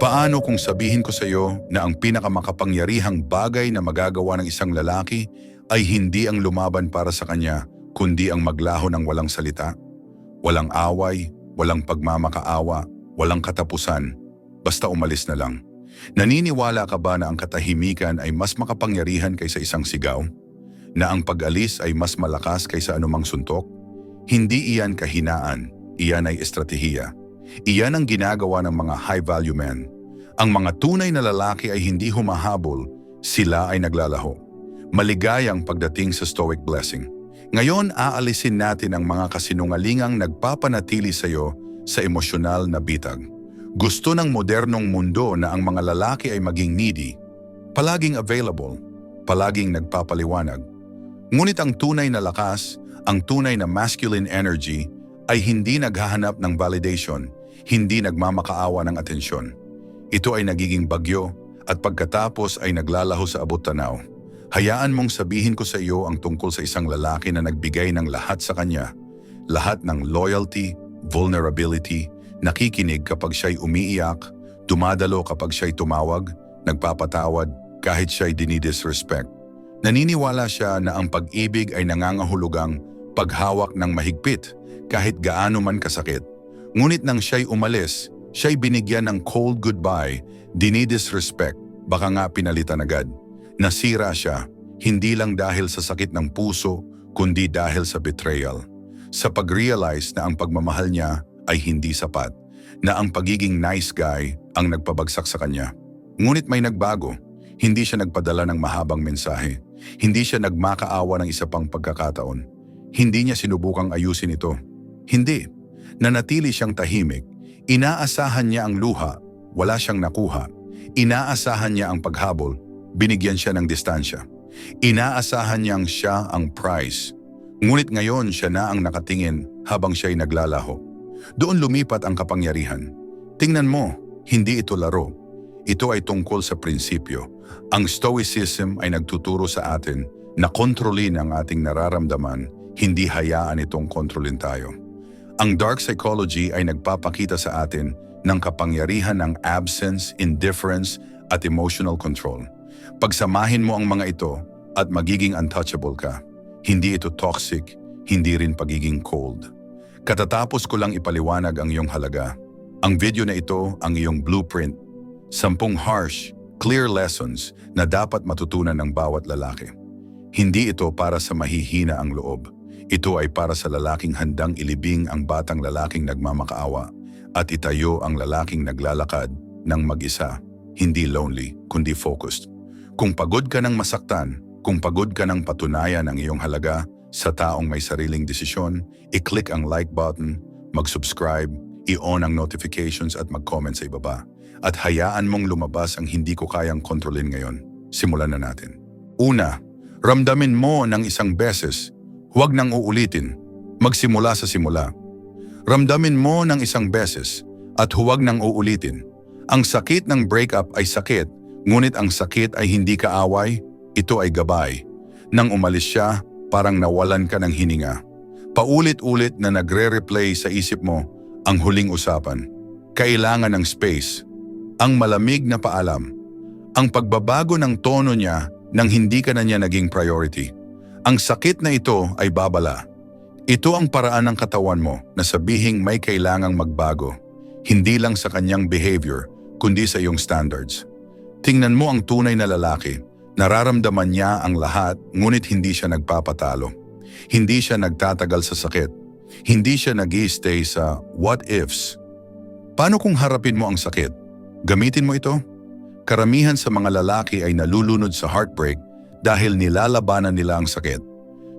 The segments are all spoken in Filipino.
Paano kung sabihin ko sa iyo na ang pinakamakapangyarihang bagay na magagawa ng isang lalaki ay hindi ang lumaban para sa kanya, kundi ang maglaho ng walang salita? Walang away, walang pagmamakaawa, walang katapusan, basta umalis na lang. Naniniwala ka ba na ang katahimikan ay mas makapangyarihan kaysa isang sigaw? Na ang pag-alis ay mas malakas kaysa anumang suntok? Hindi iyan kahinaan, iyan ay estratehiya. Iyan ang ginagawa ng mga high-value men. Ang mga tunay na lalaki ay hindi humahabol, sila ay naglalaho. Maligayang pagdating sa stoic blessing. Ngayon, aalisin natin ang mga kasinungalingang nagpapanatili sa iyo sa emosyonal na bitag. Gusto ng modernong mundo na ang mga lalaki ay maging needy, palaging available, palaging nagpapaliwanag. Ngunit ang tunay na lakas, ang tunay na masculine energy ay hindi naghahanap ng validation, hindi nagmamakaawa ng atensyon. Ito ay nagiging bagyo at pagkatapos ay naglalaho sa abot tanaw. Hayaan mong sabihin ko sa iyo ang tungkol sa isang lalaki na nagbigay ng lahat sa kanya. Lahat ng loyalty, vulnerability, nakikinig kapag siya'y umiiyak, dumadalo kapag siya'y tumawag, nagpapatawad kahit siya'y dinidisrespect. Naniniwala siya na ang pag-ibig ay nangangahulugang paghawak ng mahigpit kahit gaano man kasakit. Ngunit nang siya'y umalis, siya'y binigyan ng cold goodbye, dinidisrespect, baka nga pinalitan agad. Nasira siya, hindi lang dahil sa sakit ng puso, kundi dahil sa betrayal. Sa pag-realize na ang pagmamahal niya ay hindi sapat, na ang pagiging nice guy ang nagpabagsak sa kanya. Ngunit may nagbago, hindi siya nagpadala ng mahabang mensahe, hindi siya nagmakaawa ng isa pang pagkakataon, hindi niya sinubukang ayusin ito. Hindi, nanatili siyang tahimik, inaasahan niya ang luha, wala siyang nakuha, inaasahan niya ang paghabol, binigyan siya ng distansya. Inaasahan niyang siya ang prize. Ngunit ngayon siya na ang nakatingin habang siya'y naglalaho. Doon lumipat ang kapangyarihan. Tingnan mo, hindi ito laro. Ito ay tungkol sa prinsipyo. Ang Stoicism ay nagtuturo sa atin na kontrolin ang ating nararamdaman, hindi hayaan itong kontrolin tayo. Ang dark psychology ay nagpapakita sa atin ng kapangyarihan ng absence, indifference at emotional control. Pagsamahin mo ang mga ito at magiging untouchable ka. Hindi ito toxic, hindi rin pagiging cold. Katatapos ko lang ipaliwanag ang iyong halaga. Ang video na ito ang iyong blueprint. Sampung harsh, clear lessons na dapat matutunan ng bawat lalaki. Hindi ito para sa mahihina ang loob. Ito ay para sa lalaking handang ilibing ang batang lalaking nagmamakaawa at itayo ang lalaking naglalakad ng mag-isa, hindi lonely, kundi focused. Kung pagod ka ng masaktan, kung pagod ka ng patunayan ang iyong halaga sa taong may sariling desisyon, i-click ang like button, mag-subscribe, i-on ang notifications at mag-comment sa ibaba. At hayaan mong lumabas ang hindi ko kayang kontrolin ngayon. Simulan na natin. Una, ramdamin mo ng isang beses, huwag nang uulitin. Magsimula sa simula. Ramdamin mo ng isang beses at huwag nang uulitin. Ang sakit ng breakup ay sakit, ngunit ang sakit ay hindi kaaway, ito ay gabay. Nang umalis siya, parang nawalan ka ng hininga. Paulit-ulit na nagre-replay sa isip mo ang huling usapan. Kailangan ng space. Ang malamig na paalam. Ang pagbabago ng tono niya nang hindi ka na niya naging priority. Ang sakit na ito ay babala. Ito ang paraan ng katawan mo na sabihing may kailangang magbago. Hindi lang sa kanyang behavior, kundi sa iyong standards. Tingnan mo ang tunay na lalaki. Nararamdaman niya ang lahat ngunit hindi siya nagpapatalo. Hindi siya nagtatagal sa sakit. Hindi siya nag stay sa what ifs. Paano kung harapin mo ang sakit? Gamitin mo ito? Karamihan sa mga lalaki ay nalulunod sa heartbreak dahil nilalabanan nila ang sakit.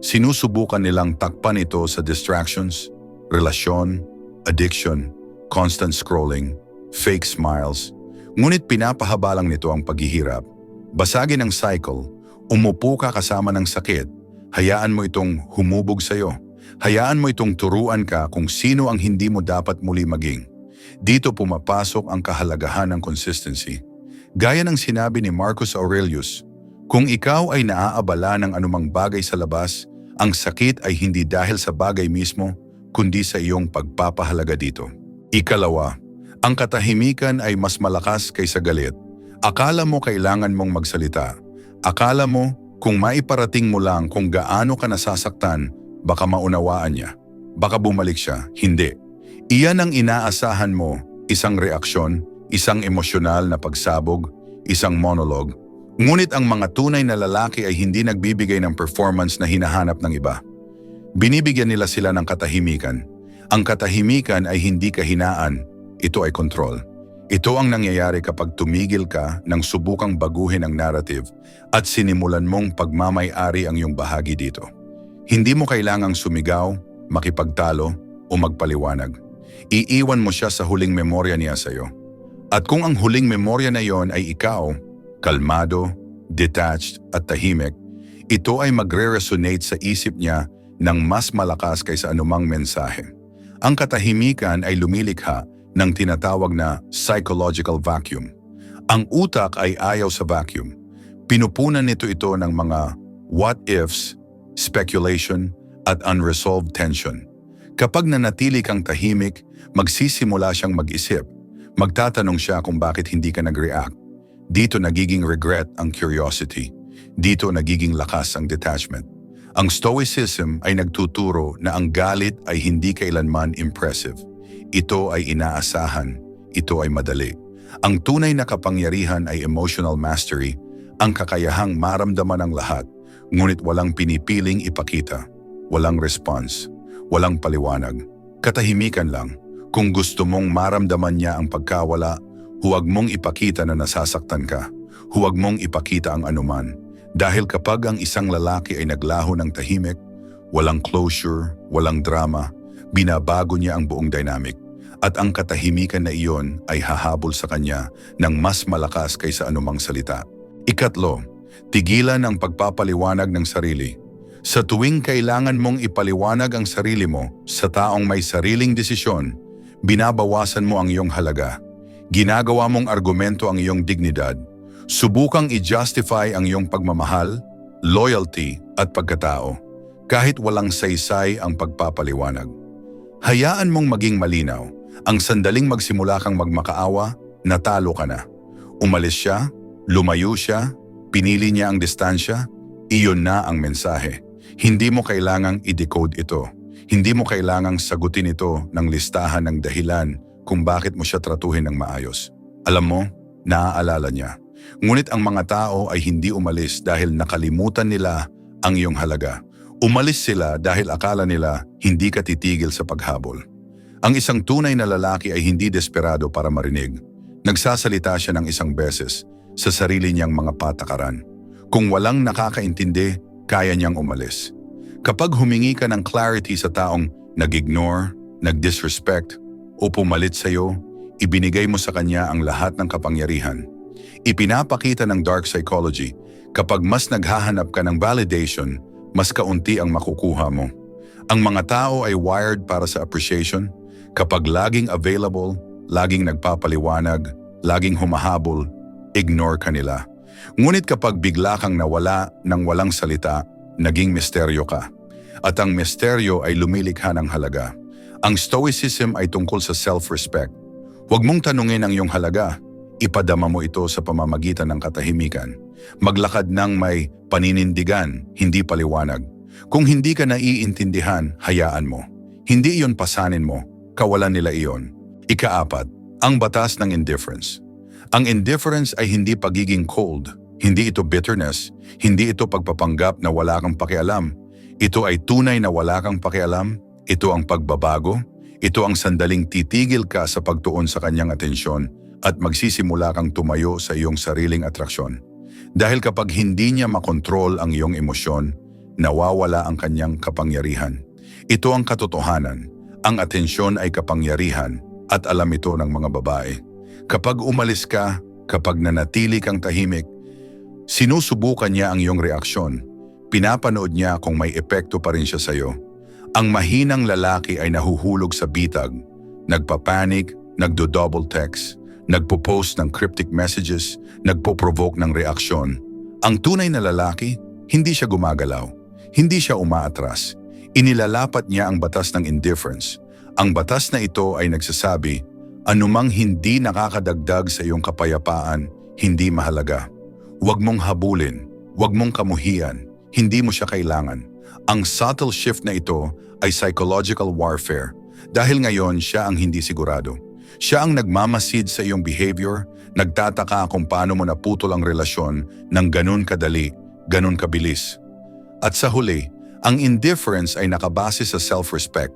Sinusubukan nilang takpan ito sa distractions, relasyon, addiction, constant scrolling, fake smiles. Ngunit pinapahaba lang nito ang paghihirap. Basagin ang cycle, umupo ka kasama ng sakit, hayaan mo itong humubog sa'yo. Hayaan mo itong turuan ka kung sino ang hindi mo dapat muli maging. Dito pumapasok ang kahalagahan ng consistency. Gaya ng sinabi ni Marcus Aurelius, kung ikaw ay naaabala ng anumang bagay sa labas, ang sakit ay hindi dahil sa bagay mismo, kundi sa iyong pagpapahalaga dito. Ikalawa, Ang katahimikan ay mas malakas kaysa galit. Akala mo kailangan mong magsalita. Akala mo kung maiparating mo lang kung gaano ka nasasaktan, baka maunawaan niya. Baka bumalik siya. Hindi. Iyan ang inaasahan mo, isang reaksyon, isang emosyonal na pagsabog, isang monologue. Ngunit ang mga tunay na lalaki ay hindi nagbibigay ng performance na hinahanap ng iba. Binibigyan nila sila ng katahimikan. Ang katahimikan ay hindi kahinaan, ito ay control. Ito ang nangyayari kapag tumigil ka nang subukang baguhin ang narrative at sinimulan mong pagmamay-ari ang iyong bahagi dito. Hindi mo kailangang sumigaw, makipagtalo o magpaliwanag. Iiwan mo siya sa huling memorya niya sa iyo. At kung ang huling memorya na yon ay ikaw, kalmado, detached at tahimik, ito ay magre-resonate sa isip niya ng mas malakas kaysa anumang mensahe. Ang katahimikan ay lumilikha ng tinatawag na psychological vacuum. Ang utak ay ayaw sa vacuum. Pinupunan nito ito ng mga what-ifs, speculation, at unresolved tension. Kapag nanatili kang tahimik, magsisimula siyang mag-isip. Magtatanong siya kung bakit hindi ka nag-react. Dito nagiging regret ang curiosity. Dito nagiging lakas ang detachment. Ang Stoicism ay nagtuturo na ang galit ay hindi kailanman impressive. Ito ay inaasahan. Ito ay madali. Ang tunay na kapangyarihan ay emotional mastery, ang kakayahang maramdaman ang lahat, ngunit walang pinipiling ipakita. Walang response. Walang paliwanag. Katahimikan lang. Kung gusto mong maramdaman niya ang pagkawala, huwag mong ipakita na nasasaktan ka. Huwag mong ipakita ang anuman. Dahil kapag ang isang lalaki ay naglaho ng tahimik, walang closure, walang drama, binabago niya ang buong dynamic. At ang katahimikan na iyon ay hahabol sa kanya ng mas malakas kaysa anumang salita. Ikatlo, tigilan ang pagpapaliwanag ng sarili. Sa tuwing kailangan mong ipaliwanag ang sarili mo sa taong may sariling desisyon, binabawasan mo ang iyong halaga. Ginagawa mong argumento ang iyong dignidad. Subukang i-justify ang iyong pagmamahal, loyalty at pagkatao, kahit walang saysay ang pagpapaliwanag. Hayaan mong maging malinaw. Ang sandaling magsimula kang magmakaawa, natalo ka na. Umalis siya, lumayo siya, pinili niya ang distansya, iyon na ang mensahe. Hindi mo kailangang i-decode ito. Hindi mo kailangang sagutin ito ng listahan ng dahilan kung bakit mo siya tratuhin ng maayos. Alam mo, naaalala niya. Ngunit ang mga tao ay hindi umalis dahil nakalimutan nila ang iyong halaga. Umalis sila dahil akala nila hindi ka titigil sa paghabol. Ang isang tunay na lalaki ay hindi desperado para marinig. Nagsasalita siya ng isang beses sa sarili niyang mga patakaran. Kung walang nakakaintindi, kaya niyang umalis. Kapag humingi ka ng clarity sa taong nag-ignore, nag-disrespect, o pumalit sa iyo, ibinigay mo sa kanya ang lahat ng kapangyarihan. Ipinapakita ng dark psychology, kapag mas naghahanap ka ng validation, mas kaunti ang makukuha mo. Ang mga tao ay wired para sa appreciation. Kapag laging available, laging nagpapaliwanag, laging humahabol, ignore ka nila. Ngunit kapag bigla kang nawala ng walang salita, naging misteryo ka. At ang misteryo ay lumilikha ng halaga. Ang Stoicism ay tungkol sa self-respect. Huwag mong tanungin ang iyong halaga. Ipadama mo ito sa pamamagitan ng katahimikan. Maglakad ng may paninindigan, hindi paliwanag. Kung hindi ka naiintindihan, hayaan mo. Hindi iyon pasanin mo, kawalan nila iyon. Ikaapat, ang batas ng indifference. Ang indifference ay hindi pagiging cold, hindi ito bitterness, hindi ito pagpapanggap na wala kang pakialam. Ito ay tunay na wala kang pakialam, ito ang pagbabago, ito ang sandaling titigil ka sa pagtuon sa kanyang atensyon at magsisimula kang tumayo sa iyong sariling atraksyon. Dahil kapag hindi niya makontrol ang iyong emosyon, nawawala ang kanyang kapangyarihan. Ito ang katotohanan. Ang atensyon ay kapangyarihan at alam ito ng mga babae. Kapag umalis ka, kapag nanatili kang tahimik, sinusubukan niya ang iyong reaksyon. Pinapanood niya kung may epekto pa rin siya sa iyo. Ang mahinang lalaki ay nahuhulog sa bitag, nagpapanik, nagdo-double text, nagpo-post ng cryptic messages, nagpo-provoke ng reaksyon. Ang tunay na lalaki, hindi siya gumagalaw, hindi siya umaatras. Inilalapat niya ang batas ng indifference. Ang batas na ito ay nagsasabi, Anumang hindi nakakadagdag sa iyong kapayapaan, hindi mahalaga. Huwag mong habulin, huwag mong kamuhian, hindi mo siya kailangan. Ang subtle shift na ito ay psychological warfare dahil ngayon siya ang hindi sigurado. Siya ang nagmamasid sa iyong behavior, nagtataka kung paano mo naputol ang relasyon ng ganun kadali, ganun kabilis. At sa huli, ang indifference ay nakabase sa self-respect.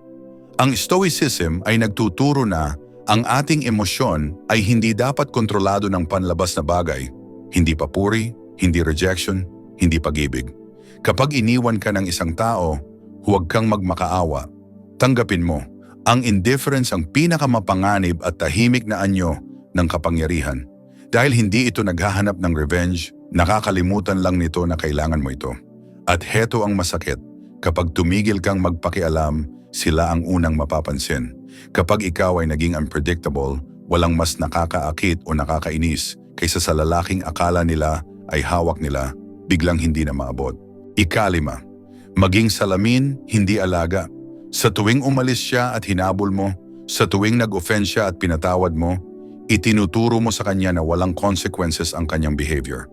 Ang stoicism ay nagtuturo na ang ating emosyon ay hindi dapat kontrolado ng panlabas na bagay, hindi papuri, hindi rejection, hindi pag-ibig. Kapag iniwan ka ng isang tao, huwag kang magmakaawa. Tanggapin mo, ang indifference ang pinakamapanganib at tahimik na anyo ng kapangyarihan. Dahil hindi ito naghahanap ng revenge, nakakalimutan lang nito na kailangan mo ito. At heto ang masakit, kapag tumigil kang magpakialam, sila ang unang mapapansin. Kapag ikaw ay naging unpredictable, walang mas nakakaakit o nakakainis kaysa sa lalaking akala nila ay hawak nila, biglang hindi na maabot. Ikalima, maging salamin, hindi alaga. Sa tuwing umalis siya at hinabol mo, sa tuwing nag-offend siya at pinatawad mo, itinuturo mo sa kanya na walang consequences ang kanyang behavior.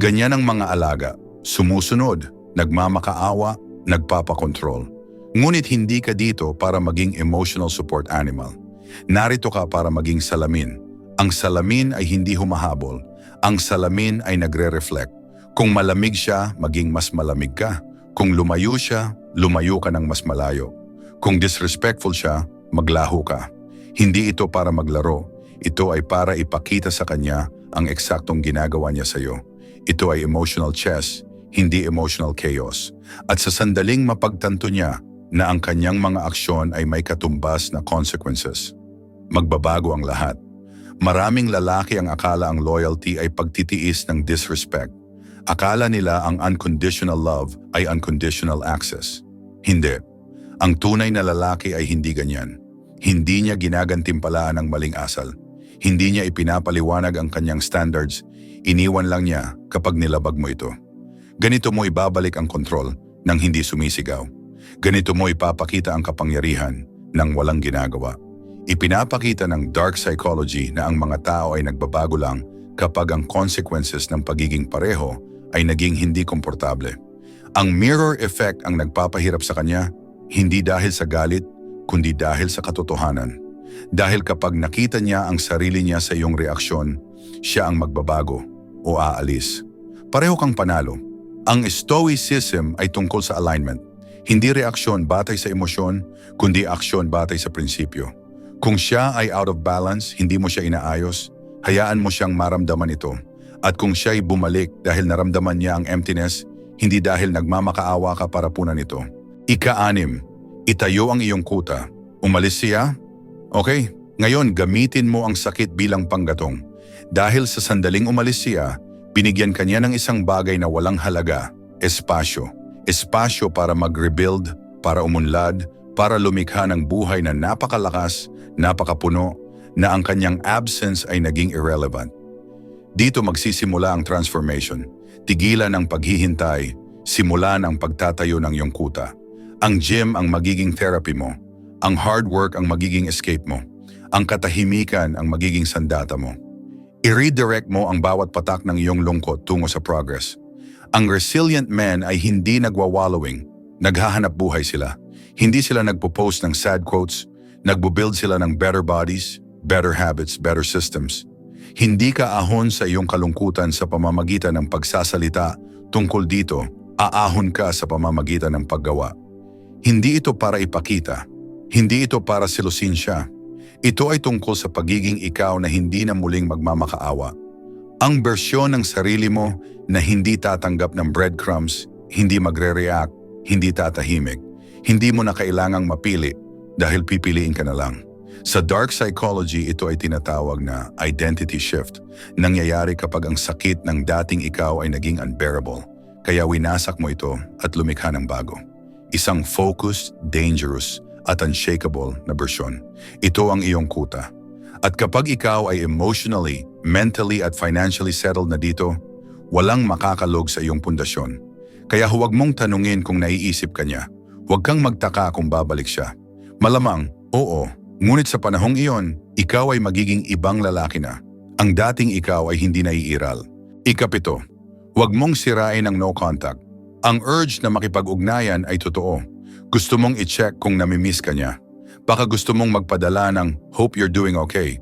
Ganyan ang mga alaga, sumusunod, nagmamakaawa, nagpapakontrol. Ngunit hindi ka dito para maging emotional support animal. Narito ka para maging salamin. Ang salamin ay hindi humahabol. Ang salamin ay nagre-reflect. Kung malamig siya, maging mas malamig ka. Kung lumayo siya, lumayo ka ng mas malayo. Kung disrespectful siya, maglaho ka. Hindi ito para maglaro. Ito ay para ipakita sa kanya ang eksaktong ginagawa niya sa iyo. Ito ay emotional chess, hindi emotional chaos. At sa sandaling mapagtanto niya na ang kanyang mga aksyon ay may katumbas na consequences, magbabago ang lahat. Maraming lalaki ang akala ang loyalty ay pagtitiis ng disrespect. Akala nila ang unconditional love ay unconditional access. Hindi. Ang tunay na lalaki ay hindi ganyan. Hindi niya ginagantimpalaan ang maling asal. Hindi niya ipinapaliwanag ang kanyang standards, iniwan lang niya kapag nilabag mo ito. Ganito mo ibabalik ang kontrol nang hindi sumisigaw. Ganito mo ipapakita ang kapangyarihan nang walang ginagawa. Ipinapakita ng dark psychology na ang mga tao ay nagbabago lang kapag ang consequences ng pagiging pareho ay naging hindi komportable. Ang mirror effect ang nagpapahirap sa kanya, hindi dahil sa galit, kundi dahil sa katotohanan. Dahil kapag nakita niya ang sarili niya sa iyong reaksyon, siya ang magbabago o aalis. Pareho kang panalo. Ang stoicism ay tungkol sa alignment. Hindi reaksyon batay sa emosyon, kundi aksyon batay sa prinsipyo. Kung siya ay out of balance, hindi mo siya inaayos, hayaan mo siyang maramdaman ito. At kung siya ay bumalik dahil naramdaman niya ang emptiness, hindi dahil nagmamakaawa ka para punan ito. Ika-anim, itayo ang iyong kuta. Umalis siya? Okay, ngayon gamitin mo ang sakit bilang panggatong. Dahil sa sandaling umalis siya, binigyan kanya ng isang bagay na walang halaga, espasyo. Espasyo para mag-rebuild, para umunlad, para lumikha ng buhay na napakalakas, napakapuno, na ang kanyang absence ay naging irrelevant. Dito magsisimula ang transformation. Tigilan ang paghihintay, simulan ang pagtatayo ng iyong kuta. Ang gym ang magiging therapy mo. Ang hard work ang magiging escape mo. Ang katahimikan ang magiging sandata mo. I-redirect mo ang bawat patak ng iyong lungkot tungo sa progress. Ang resilient men ay hindi nagwawallowing, naghahanap buhay sila. Hindi sila nagpo-post ng sad quotes, nagbo-build sila ng better bodies, better habits, better systems. Hindi ka ahon sa iyong kalungkutan sa pamamagitan ng pagsasalita tungkol dito, aahon ka sa pamamagitan ng paggawa. Hindi ito para ipakita, hindi ito para silusin siya. Ito ay tungkol sa pagiging ikaw na hindi na muling magmamakaawa. Ang bersyon ng sarili mo na hindi tatanggap ng breadcrumbs, hindi magre-react, hindi tatahimik. Hindi mo na kailangang mapili dahil pipiliin ka na lang. Sa dark psychology, ito ay tinatawag na identity shift. Nangyayari kapag ang sakit ng dating ikaw ay naging unbearable. Kaya winasak mo ito at lumikha ng bago. Isang focused, dangerous, at unshakable na bersyon. Ito ang iyong kuta. At kapag ikaw ay emotionally, mentally at financially settled na dito, walang makakalog sa iyong pundasyon. Kaya huwag mong tanungin kung naiisip ka niya. Huwag kang magtaka kung babalik siya. Malamang, oo, Ngunit sa panahong iyon, ikaw ay magiging ibang lalaki na. Ang dating ikaw ay hindi naiiral. Ikapito, huwag mong sirain ang no contact. Ang urge na makipag-ugnayan ay totoo. Gusto mong i-check kung namimiss ka niya. Baka gusto mong magpadala ng hope you're doing okay.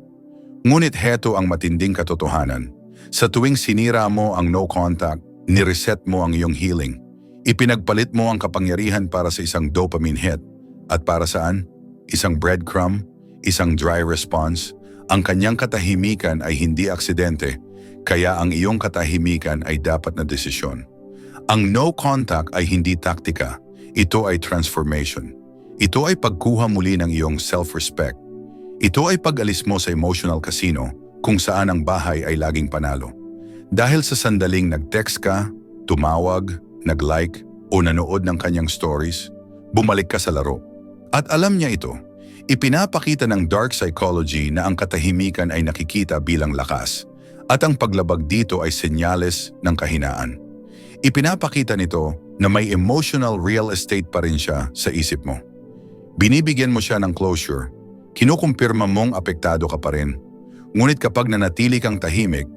Ngunit heto ang matinding katotohanan. Sa tuwing sinira mo ang no contact, nireset mo ang iyong healing. Ipinagpalit mo ang kapangyarihan para sa isang dopamine hit. At para saan? Isang breadcrumb? Isang dry response? Ang kanyang katahimikan ay hindi aksidente, kaya ang iyong katahimikan ay dapat na desisyon. Ang no contact ay hindi taktika, ito ay transformation. Ito ay pagkuha muli ng iyong self-respect. Ito ay pag-alis mo sa emotional casino kung saan ang bahay ay laging panalo. Dahil sa sandaling nag-text ka, tumawag, nag-like o nanood ng kanyang stories, bumalik ka sa laro. At alam niya ito, ipinapakita ng dark psychology na ang katahimikan ay nakikita bilang lakas at ang paglabag dito ay senyales ng kahinaan. Ipinapakita nito na may emotional real estate pa rin siya sa isip mo. Binibigyan mo siya ng closure, kinukumpirma mong apektado ka pa rin. Ngunit kapag nanatili kang tahimik,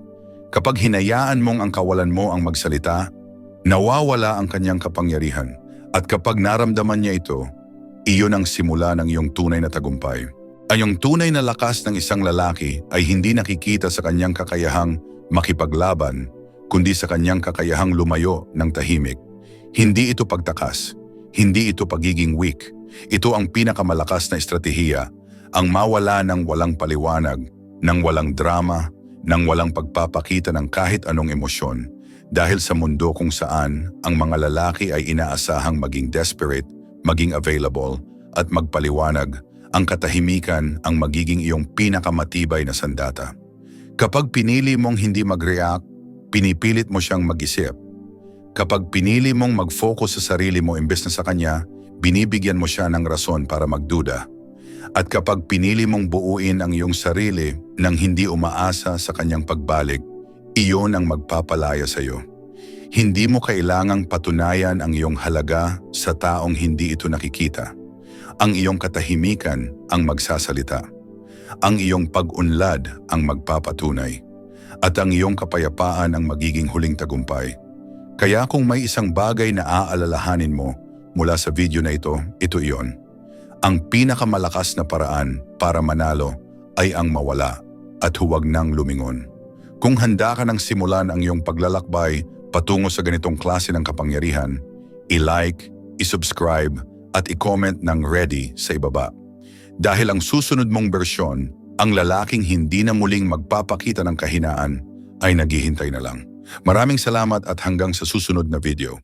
kapag hinayaan mong ang kawalan mo ang magsalita, nawawala ang kanyang kapangyarihan. At kapag naramdaman niya ito, iyon ang simula ng iyong tunay na tagumpay. Ang iyong tunay na lakas ng isang lalaki ay hindi nakikita sa kanyang kakayahang makipaglaban, kundi sa kanyang kakayahang lumayo ng tahimik. Hindi ito pagtakas, hindi ito pagiging weak. Ito ang pinakamalakas na estratehiya, ang mawala ng walang paliwanag, ng walang drama, ng walang pagpapakita ng kahit anong emosyon. Dahil sa mundo kung saan ang mga lalaki ay inaasahang maging desperate, maging available, at magpaliwanag, ang katahimikan ang magiging iyong pinakamatibay na sandata. Kapag pinili mong hindi mag-react, pinipilit mo siyang mag-isip. Kapag pinili mong mag-focus sa sarili mo imbes na sa kanya, binibigyan mo siya ng rason para magduda. At kapag pinili mong buuin ang iyong sarili nang hindi umaasa sa kanyang pagbalik, iyon ang magpapalaya sa iyo. Hindi mo kailangang patunayan ang iyong halaga sa taong hindi ito nakikita. Ang iyong katahimikan ang magsasalita. Ang iyong pag-unlad ang magpapatunay. At ang iyong kapayapaan ang magiging huling tagumpay. Kaya kung may isang bagay na aalalahanin mo mula sa video na ito, ito iyon. Ang pinakamalakas na paraan para manalo ay ang mawala at huwag nang lumingon. Kung handa ka ng simulan ang iyong paglalakbay patungo sa ganitong klase ng kapangyarihan, i-like, i-subscribe at i-comment ng ready sa ibaba. Dahil ang susunod mong bersyon, ang lalaking hindi na muling magpapakita ng kahinaan ay naghihintay na lang. Maraming salamat at hanggang sa susunod na video.